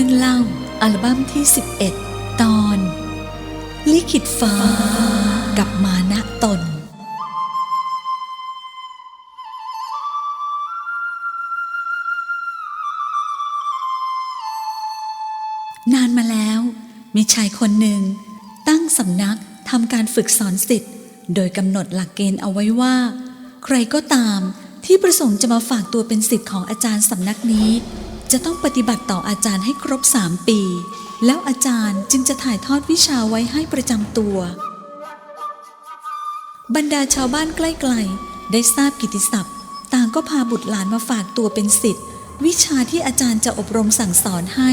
รื่องเล่าอัลบั้มที่ 11 ตอน ลิขิตฟ้า กับมานะตน นานมาแล้ว มีชายคนหนึ่ง ตั้งสำนักทำการฝึกสอนสิทธิ์ โดยกำหนดหลักเกณฑ์เอาไว้ว่า ใครก็ตามที่ประสงค์จะมาฝากตัวเป็นสิทธิ์ของอาจารย์สำนักนี้ จะต้องปฏิบัติต่ออาจารย์ให้ครบสามปี แล้วอาจารย์จึงจะถ่ายทอดวิชาไว้ให้ประจำตัว บรรดาชาวบ้านใกล้ๆ ได้ทราบกิตติศัพท์ ต่างก็พาบุตรหลานมาฝากตัวเป็นสิทธิ์ วิชาที่อาจารย์จะอบรมสั่งสอนให้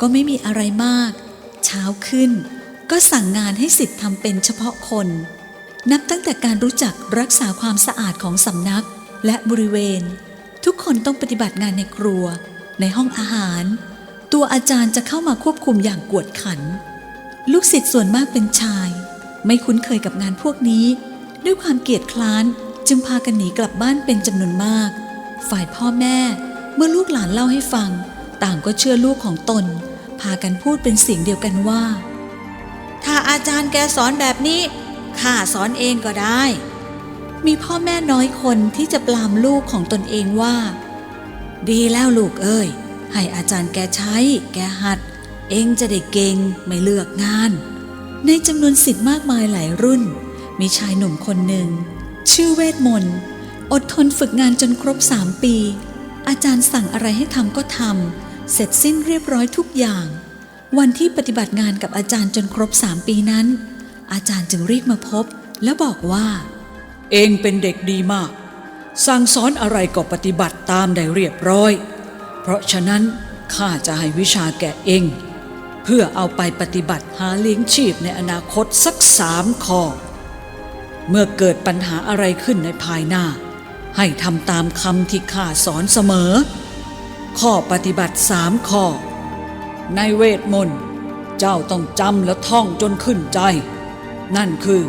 ก็ไม่มีอะไรมาก เช้าขึ้น ก็สั่งงานให้สิทธิ์ทำเป็นเฉพาะคน นับตั้งแต่การรู้จักรักษาความสะอาดของสำนักและบริเวณ ทุกคนต้องปฏิบัติงานในครัว ในห้องอาหาร ตัวอาจารย์จะเข้ามาควบคุมอย่างกวดขัน ลูกศิษย์ส่วนมากเป็นชาย ไม่คุ้นเคยกับงานพวกนี้ ด้วยความเกียจคร้านจึงพากันหนีกลับบ้านเป็นจำนวนมาก ฝ่ายพ่อแม่ เมื่อลูกหลานเล่าให้ฟัง ต่างก็เชื่อลูกของตน พากันพูดเป็นเสียงเดียวกันว่า ถ้าอาจารย์แกสอนแบบนี้ข้าสอนเองก็ได้ มีพ่อแม่น้อยคนที่จะปลามลูกของตนเองว่า ดีแล้วลูกเอ้ย ให้อาจารย์แกใช้ แกหัด เองจะได้เก่งไม่เลือกงาน ในจำนวนสิทธิ์มากมายหลายรุ่น มีชายหนุ่มคนหนึ่ง ชื่อเวทมนต์อดทนฝึกงานจนครบสามปี อาจารย์สั่งอะไรให้ทำก็ทำเสร็จสิ้นเรียบร้อยทุกอย่าง วันที่ปฏิบัติงานกับอาจารย์จนครบสามปีนั้น อาจารย์จึงเรียกมาพบ แล้วบอกว่า เองเป็นเด็กดีมาก สั่งสอนอะไรก็ปฏิบัติตามได้เรียบร้อย เพราะฉะนั้นข้าจะให้วิชาแก่เอง เพื่อเอาไปปฏิบัติหาเลี้ยงชีพในอนาคตสักสามข้อ เมื่อเกิดปัญหาอะไรขึ้นในภายหน้า ให้ทำตามคำที่ข้าสอนเสมอ ข้อปฏิบัติสามข้อ ในเวทมนต์เจ้าต้องจำและท่องจนขึ้นใจ นั่นคือ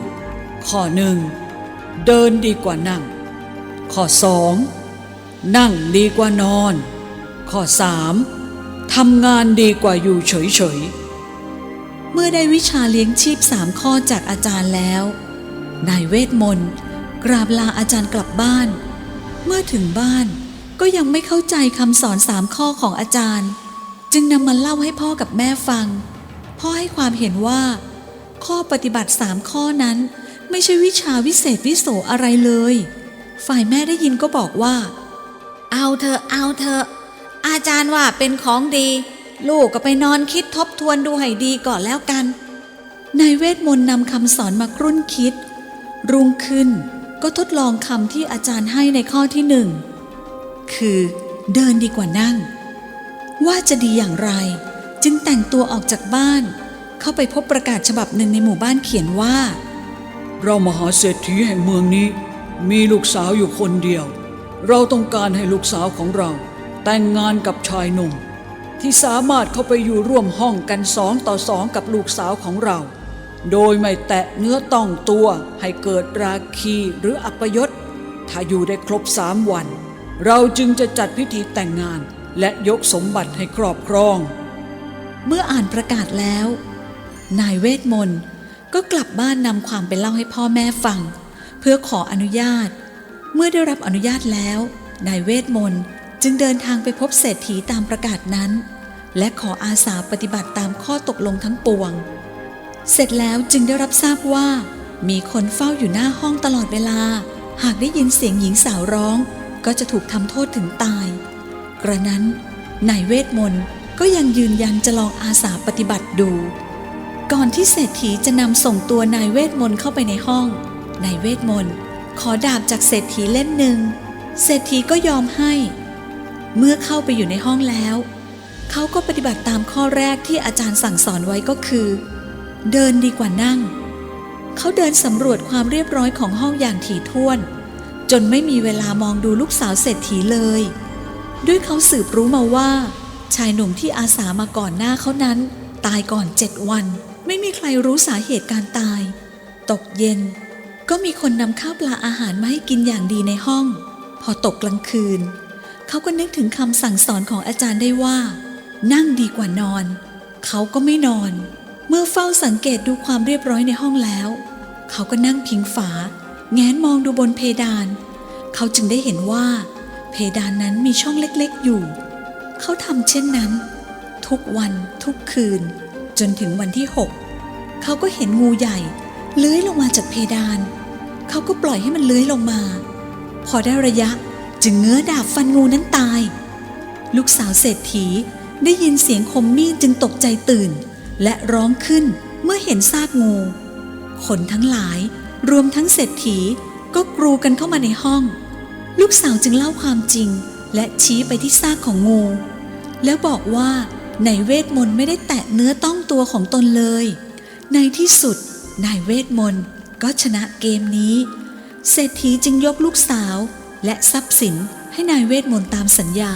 ข้อหนึ่งเดินดีกว่านั่ง ข้อสองนั่งดีกว่านอน ข้อสามทำงานดีกว่าอยู่เฉยๆ เมื่อได้วิชาเลี้ยงชีพสามข้อจากอาจารย์แล้ว นายเวทมนต์กราบลาอาจารย์กลับบ้าน เมื่อถึงบ้านก็ยังไม่เข้าใจคำสอนสามข้อของอาจารย์ จึงนำมาเล่าให้พ่อกับแม่ฟัง พ่อให้ความเห็นว่า ข้อปฏิบัติสามข้อนั้น ไม่ใช่วิชาวิเศษวิโสอะไรเลย ฝ่ายแม่ได้ยินก็บอกว่า เอาเถอเอาเถออาจารย์ว่าเป็นของดี ลูกก็ไปนอนคิดทบทวนดูให้ดีก่อนแล้วกันนายเวทมนต์นำคำสอนมาครุ่นคิด รุ่งขึ้นก็ทดลองคำที่อาจารย์ให้ในข้อที่หนึ่ง คือเดินดีกว่านั่ง ว่าจะดีอย่างไร จึงแต่งตัวออกจากบ้าน เข้าไปพบประกาศฉบับหนึ่งในหมู่บ้านเขียนว่า เรามหาเศรษฐีแห่งเมืองนี้ มีลูกสาวอยู่คนเดียว เราต้องการให้ลูกสาวของเรา แต่งงานกับชายหนุ่ม ที่สามารถเข้าไปอยู่ร่วมห้องกันสองต่อสองกับลูกสาวของเรา โดยไม่แตะเนื้อต้องตัวให้เกิดราคีหรืออัปยศ ถ้าอยู่ได้ครบสามวัน เราจึงจะจัดพิธีแต่งงานและยกสมบัติให้ครอบครอง เมื่ออ่านประกาศแล้ว นายเวทมนต์ก็กลับบ้านนำความไปเล่าให้พ่อแม่ฟัง พื่อขออนุญาต เมื่อได้รับอนุญาตแล้ว นายเวทมนต์จึงเดินทางไปพบเศรษฐีตามประกาศนั้น และขออาสาปฏิบัติตามข้อตกลงทั้งปวง เสร็จแล้วจึงได้รับทราบว่า มีคนเฝ้าอยู่หน้าห้องตลอดเวลา หากได้ยินเสียงหญิงสาวร้อง ก็จะถูกทำโทษถึงตาย กระนั้นนายเวทมนต์ก็ยังยืนยันจะลองอาสาปฏิบัติดู ก่อนที่เศรษฐีจะนำส่งตัวนายเวทมนต์เข้าไปในห้อง ในเวทมนต์ ขอดาบจากเศรษฐีเล่มหนึ่ง เศรษฐีก็ยอมให้ เมื่อเข้าไปอยู่ในห้องแล้ว เขาก็ปฏิบัติตามข้อแรกที่อาจารย์สั่งสอนไว้ก็คือ เดินดีกว่านั่ง เขาเดินสำรวจความเรียบร้อยของห้องอย่างถี่ถ้วน จนไม่มีเวลามองดูลูกสาวเศรษฐีเลย ด้วยเขาสืบรู้มาว่า ชายหนุ่มที่อาสามาก่อนหน้าเขานั้น ตายก่อนเจ็ดวัน ไม่มีใครรู้สาเหตุการตาย ตกเย็น ก็มีคนนำข้าวปลาอาหารมาให้กินอย่างดีในห้อง พอตกกลางคืน เขาก็นึกถึงคำสั่งสอนของอาจารย์ได้ว่า นั่งดีกว่านอน เขาก็ไม่นอน เมื่อเฝ้าสังเกตดูความเรียบร้อยในห้องแล้ว เขาก็นั่งพิงฝา แงนมองดูบนเพดาน เขาจึงได้เห็นว่า เพดานนั้นมีช่องเล็กๆอยู่ เขาทำเช่นนั้น ทุกวันทุกคืน จนถึงวันที่หกเขาก็เห็นงูใหญ่ เลื้อยลงมาจากเพดาน เขาก็ปล่อยให้มันเลื้อยลงมา พอได้ระยะจึงเงื้อดาบฟันงูนั้นตาย ลูกสาวเศรษฐีได้ยินเสียงคมมีดจึงตกใจตื่น และร้องขึ้นเมื่อเห็นซากงู คนทั้งหลายรวมทั้งเศรษฐีก็กรูกันเข้ามาในห้อง ลูกสาวจึงเล่าความจริง และชี้ไปที่ซากของงู แล้วบอกว่าในเวทมนต์ไม่ได้แตะเนื้อต้องตัวของตนเลย ในที่สุด นายเวทมนต์ก็ชนะเกมนี้ เศรษฐีจึงยกลูกสาวและทรัพย์สินให้นายเวทมนต์ตามสัญญา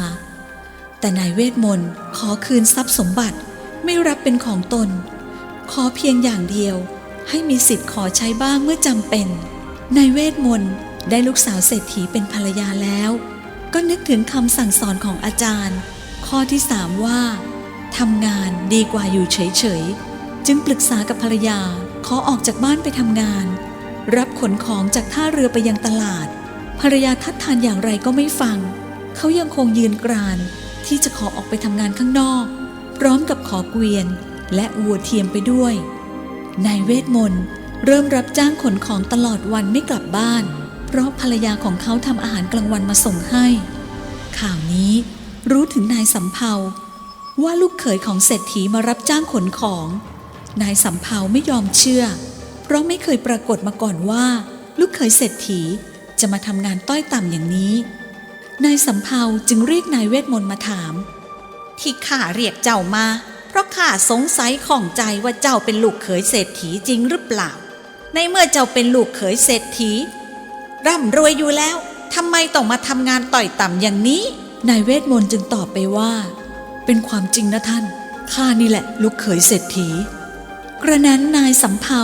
แต่นายเวทมนต์ขอคืนทรัพย์สมบัติไม่รับเป็นของตน ขอเพียงอย่างเดียว ให้มีสิทธิ์ขอใช้บ้างเมื่อจำเป็น นายเวทมนต์ได้ลูกสาวเศรษฐีเป็นภรรยาแล้ว ก็นึกถึงคำสั่งสอนของอาจารย์ ข้อที่สามว่าทำงานดีกว่าอยู่เฉยๆ จึงปรึกษากับภรรยา ขอออกจากบ้านไปทำงาน รับขนของจากท่าเรือไปยังตลาด ภรรยาทัดทานอย่างไรก็ไม่ฟัง เขายังคงยืนกรานที่จะขอออกไปทำงานข้างนอก พร้อมกับขอเกวียนและวัวเทียมไปด้วย นายเวทมนต์เริ่มรับจ้างขนของตลอดวันไม่กลับบ้าน เพราะภรรยาของเขาทำอาหารกลางวันมาส่งให้ ข่าวนี้รู้ถึงนายสำเภาว่าลูกเขยของเศรษฐีมารับจ้างขนของ นายสำเภาไม่ยอมเชื่อ เพราะไม่เคยปรากฏมาก่อนว่า ลูกเขยเศรษฐีจะมาทำงานต้อยต่ำอย่างนี้ นายสำเภาจึงเรียกนายเวทมนต์มาถาม ที่ข้าเรียกเจ้ามา เพราะข้าสงสัยข้องใจว่าเจ้าเป็นลูกเขยเศรษฐีจริงหรือเปล่า ในเมื่อเจ้าเป็นลูกเขยเศรษฐี ร่ำรวยอยู่แล้วทำไมต้องมาทำงานต่อยต่ำอย่างนี้ นายเวทมนต์จึงตอบไปว่า เป็นความจริงนะท่านข้านี่แหละลูกเขยเศรษฐี กระนั้นนายสำเภา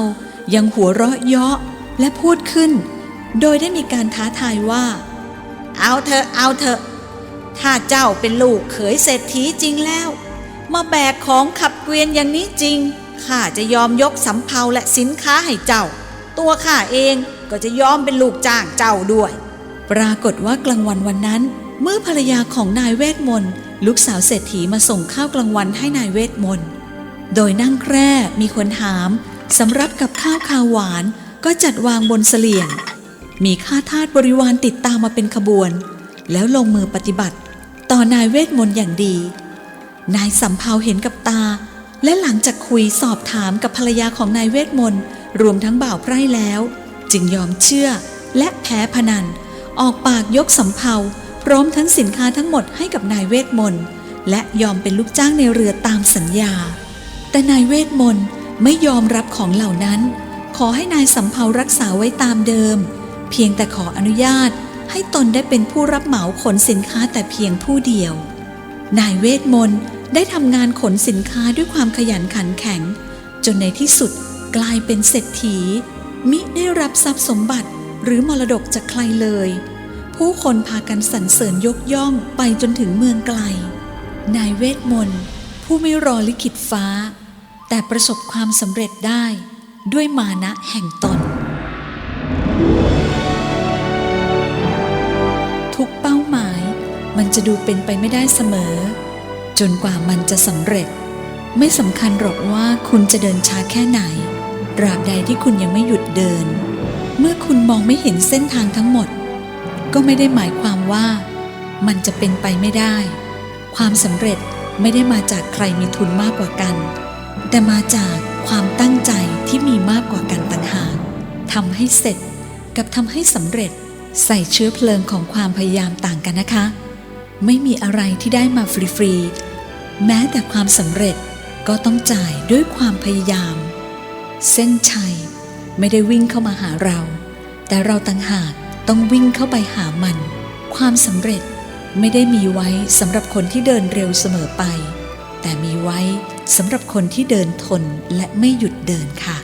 ยังหัวเราะเยาะและพูดขึ้น โดยได้มีการท้าทายว่า เอาเถอะเอาเถอะ ถ้าเจ้าเป็นลูกเขยเศรษฐีจริงแล้ว มาแบกของขับเกวียนอย่างนี้จริง ข้าจะยอมยกสำเภาและสินค้าให้เจ้า ตัวข้าเองก็จะยอมเป็นลูกจ้างเจ้าด้วย ปรากฏว่ากลางวันวันนั้น เมื่อภรรยาของนายเวทมนต์ลูกสาวเศรษฐีมาส่งข้าวกลางวันให้นายเวทมนต์ โดยนั่งแคร่มีคนหามสำรับกับข้าวคาวหวานก็จัดวางบนเสลี่ยง มีข้าทาสบริวารติดตามมาเป็นขบวน แล้วลงมือปฏิบัติ ต่อนายเวทมนต์อย่างดี นายสำเภาเห็นกับตา และหลังจากคุยสอบถามกับภรรยาของนายเวทมนต์รวมทั้งบ่าวไพร่แล้ว จึงยอมเชื่อและแพ้พนัน ออกปากยกสำเภาพร้อมทั้งสินค้าทั้งหมดให้กับนายเวทมนต์และยอมเป็นลูกจ้างในเรือตามสัญญา แต่นายเวทมนต์ไม่ยอมรับของเหล่านั้น ขอให้นายสำเภารักษาไว้ตามเดิม เพียงแต่ขออนุญาตให้ตนได้เป็นผู้รับเหมาขนสินค้าแต่เพียงผู้เดียว นายเวทมนต์ได้ทำงานขนสินค้าด้วยความขยันขันแข็ง จนในที่สุดกลายเป็นเศรษฐี มิได้รับทรัพย์สมบัติหรือมรดกจากใครเลย ผู้คนพากันสรรเสริญยกย่องไปจนถึงเมืองไกล นายเวทมนต์ผู้ไม่รอลิขิตฟ้า แต่ประสบความสำเร็จได้ด้วยมานะแห่งตน ทุกเป้าหมายมันจะดูเป็นไปไม่ได้เสมอ จนกว่ามันจะสำเร็จ ไม่สำคัญหรอกว่าคุณจะเดินช้าแค่ไหนตราบใดที่คุณยังไม่หยุดเดิน เมื่อคุณมองไม่เห็นเส้นทางทั้งหมด ก็ไม่ได้หมายความว่ามันจะเป็นไปไม่ได้ ความสำเร็จไม่ได้มาจากใครมีทุนมากกว่ากัน แต่มาจากความตั้งใจที่มีมากกว่ากันต่างหากทำให้เสร็จกับทำให้สำเร็จใส่เชื้อเพลิงของความพยายามต่างกันนะคะ ไม่มีอะไรที่ได้มาฟรีๆ แม้แต่ความสำเร็จก็ต้องจ่ายด้วยความพยายาม เส้นชัยไม่ได้วิ่งเข้ามาหาเรา แต่เราต่างหากต้องวิ่งเข้าไปหามัน ความสำเร็จไม่ได้มีไว้สำหรับคนที่เดินเร็วเสมอไป แต่มีไว้ สำหรับคนที่เดินทนและไม่หยุดเดินค่ะ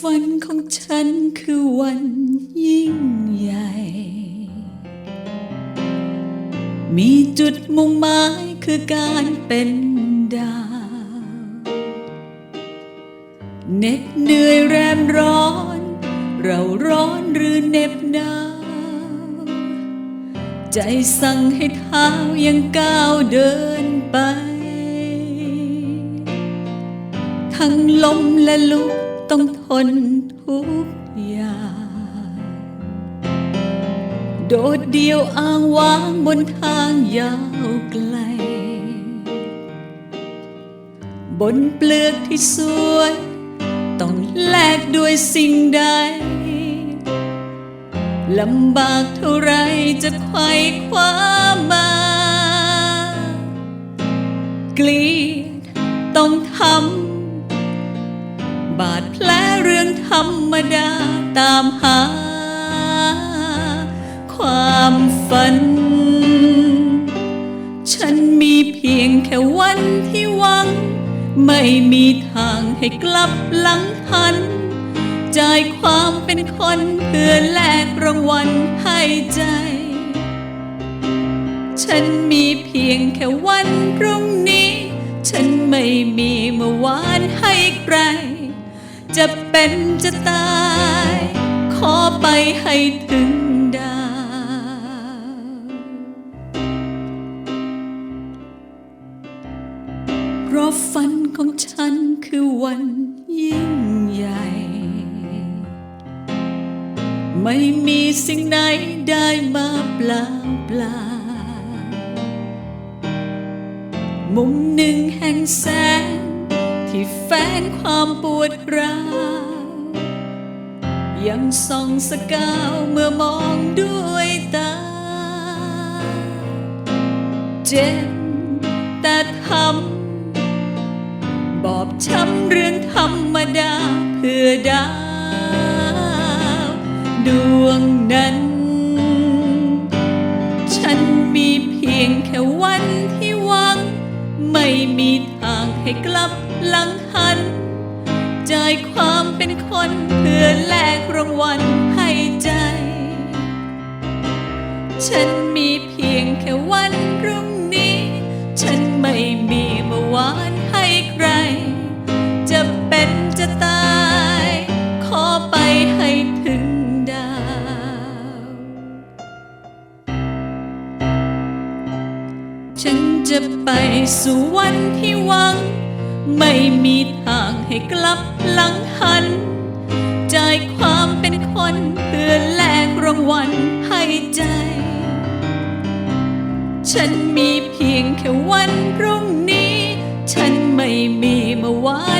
ฝันของฉันคือวันยิ่งใหญ่ มีจุดมุ่งหมายคือการเป็นดาวเหน็ดเหนื่อยแรมร้อน เราร้อนหรือเน็บหนาว ใจสั่งให้เท้ายังก้าวเดินไป ทั้งลมและลุก ต้องทนทุกอย่าง โดดเดี่ยวอ้างว้างบนทางยาวไกล บนเปลือกที่สวย ต้องแลกด้วยสิ่งใดลำบากเท่าไรจะไขว่คว้ามา เกลียดต้องทำ บาดแผลเรื่องธรรมดาตามหา ความฝัน ฉันมีเพียงแค่วันที่หวัง ไม่มีทางให้กลับหลังหันจ่ายความเป็นคนเพื่อแลกรางวัลให้ใจ ฉันมีเพียงแค่วันพรุ่งนี้ ฉันไม่มีเมื่อวาน จะเป็นจะตาย ขอไปให้ถึงดาว เพราะฝันของฉันคือวันยิ่งใหญ่ ไม่มีสิ่งไหนได้มาเปล่าเปล่า มุมหนึ่งแห่งแสง ที่แฝงความปวดร้าวยังส่องสกาวเมื่อมองด้วยตา เจ็บแต่ทำบอบช้ำเรื่องธรรมดาเพื่อดาว ดวงนั้น ฉันมีเพียงแค่วันที่หวัง ไม่มีทางให้กลับ หลังหัน จ่ายความเป็นคนเพื่อแลกรางวัลให้ใจ ฉันมีเพียงแค่วันพรุ่งนี้ ฉันไม่มีเมื่อวานให้ใคร จะเป็นจะตาย ขอไปให้ถึงดาว ฉันจะไปสู่วันที่หวัง ไม่มีทางให้กลับหลังหันจ่ายความเป็นคนเพื่อแลกรางวัลให้ใจ ฉันมีเพียงแค่วันพรุ่งนี้ ฉันไม่มีเมื่อวาน